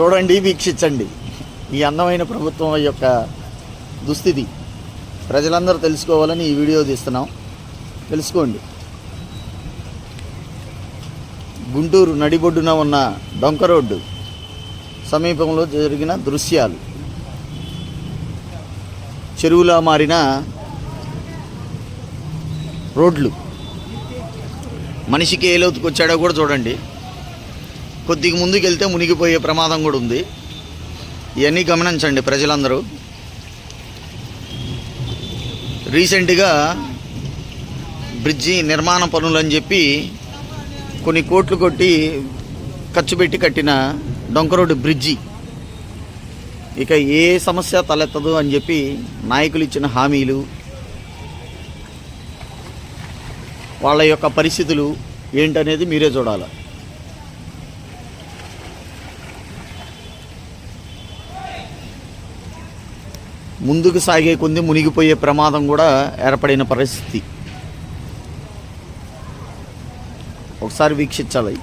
చూడండి. వీక్షించండి. ఈ అందమైన ప్రభుత్వం యొక్క దుస్థితి. ప్రజలందరూ తెలుసుకోవాలని ఈ వీడియో తీస్తున్నాం. తెలుసుకోండి. గుంటూరు నడిబొడ్డున ఉన్న డొంక రోడ్డు సమీపంలో జరిగిన దృశ్యాలు. చెరువులా మారిన రోడ్లు. మనిషికి ఏ లోతుకొచ్చాడో కూడా చూడండి. కొద్దిగా ముందుకు వెళ్తే మునిగిపోయే ప్రమాదం కూడా ఉంది. ఇవన్నీ గమనించండి ప్రజలందరూ. రీసెంట్గా బ్రిడ్జి నిర్మాణ పనులు అని చెప్పి కొన్ని కోట్లు కొట్టి ఖర్చు పెట్టి కట్టిన డొంక రోడ్డు బ్రిడ్జి. ఇక ఏ సమస్య తలెత్తదు అని చెప్పి నాయకులు ఇచ్చిన హామీలు వాళ్ళ యొక్క పరిస్థితులు ఏంటనేది మీరే చూడాలి. ముందుకు సాగే కొంది మునిగిపోయే ప్రమాదం కూడా ఏర్పడిన పరిస్థితి. ఒకసారి వీక్షించాలి.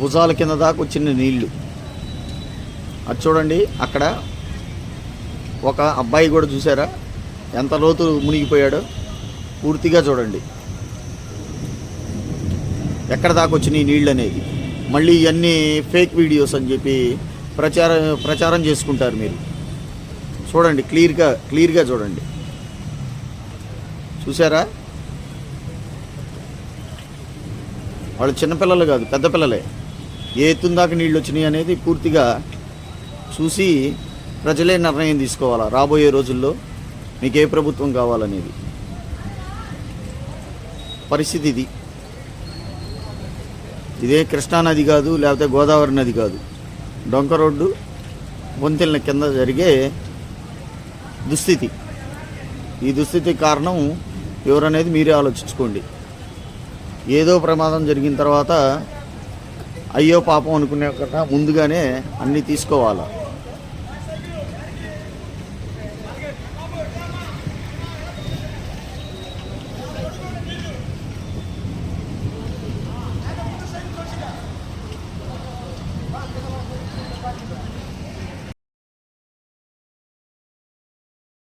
భుజాల కింద దాకా వచ్చిన నీళ్ళు. అది చూడండి అక్కడ ఒక అబ్బాయి కూడా చూసారా? ఎంత లోతు మునిగిపోయాడో? పూర్తిగా చూడండి. ఎక్కడ దాకా వచ్చినాయి ఈ నీళ్ళు అనేది? మళ్ళీ ఇవన్నీ ఫేక్ వీడియోస్ అని చెప్పి ప్రచారం ప్రచారం చేసుకుంటారు మీరు. చూడండి క్లియర్గా క్లియర్గా చూడండి. చూసారా? వాళ్ళు చిన్నపిల్లలు కాదు పెద్ద పిల్లలే. ఏ ఎత్తున దాకా నీళ్ళు వచ్చినాయి అనేది పూర్తిగా చూసి ప్రజలే నిర్ణయం తీసుకోవాలా? రాబోయే రోజుల్లో మీకు ఏ ప్రభుత్వం కావాలనేది. పరిస్థితి ఇది. ఇదే కృష్ణానది కాదు లేకపోతే గోదావరి నది కాదు. డొంక రోడ్డు వంతెన కింద జరిగే దుస్థితి. ఈ దుస్థితి కారణం ఎవరనేది మీరే ఆలోచించుకోండి. ఏదో ప్రమాదం జరిగిన తర్వాత అయ్యో పాపం అనుకునే కదా ముందుగానే అన్ని తీసుకోవాలి